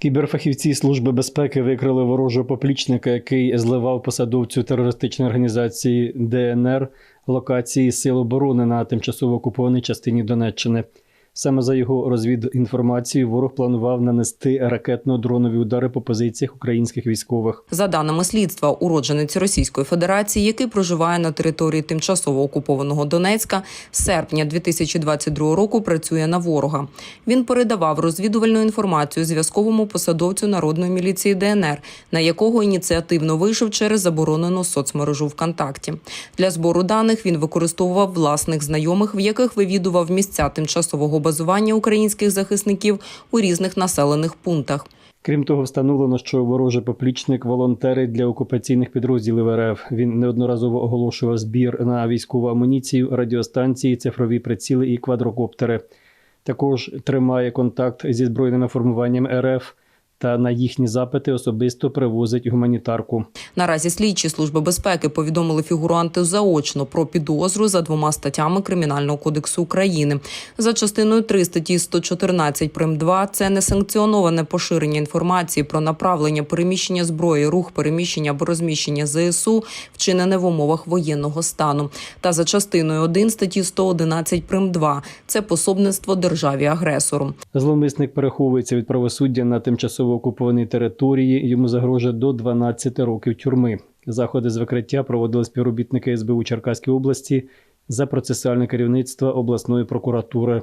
Кіберфахівці Служби безпеки викрили ворожого поплічника, який зливав посадовцю терористичної організації ДНР локації Сил оборони на тимчасово окупованій частині Донеччини. Саме за його розвідінформацією ворог планував нанести ракетно-дронові удари по позиціях українських військових. За даними слідства, уродженець Російської Федерації, який проживає на території тимчасово окупованого Донецька, з серпня 2022 року працює на ворога. Він передавав розвідувальну інформацію зв'язковому посадовцю народної міліції ДНР, на якого ініціативно вийшов через заборонену соцмережу ВКонтакті. Для збору даних він використовував власних знайомих, в яких вивідував місця тимчасового базування українських захисників у різних населених пунктах. Крім того, встановлено, що ворожий поплічник волонтерить для окупаційних підрозділів РФ. Він неодноразово оголошував збір на військову амуніцію, радіостанції, цифрові приціли і квадрокоптери. Також тримає контакт зі збройними формуваннями РФ та на їхні запити особисто привозить гуманітарку. Наразі слідчі служби безпеки повідомили фігуранту заочно про підозру за двома статтями Кримінального кодексу України. За частиною 3 статті 114 прим. 2 – це несанкціоноване поширення інформації про направлення переміщення зброї, рух переміщення або розміщення ЗСУ, вчинене в умовах воєнного стану. Та за частиною 1 статті 111 прим. 2 – це пособництво державі агресору. Зловмисник переховується від правосуддя на тимчасово окупованій території. Йому загрожує до 12 років тюрми. Заходи з викриття проводили співробітники СБУ Черкаської області за процесуальне керівництво обласної прокуратури.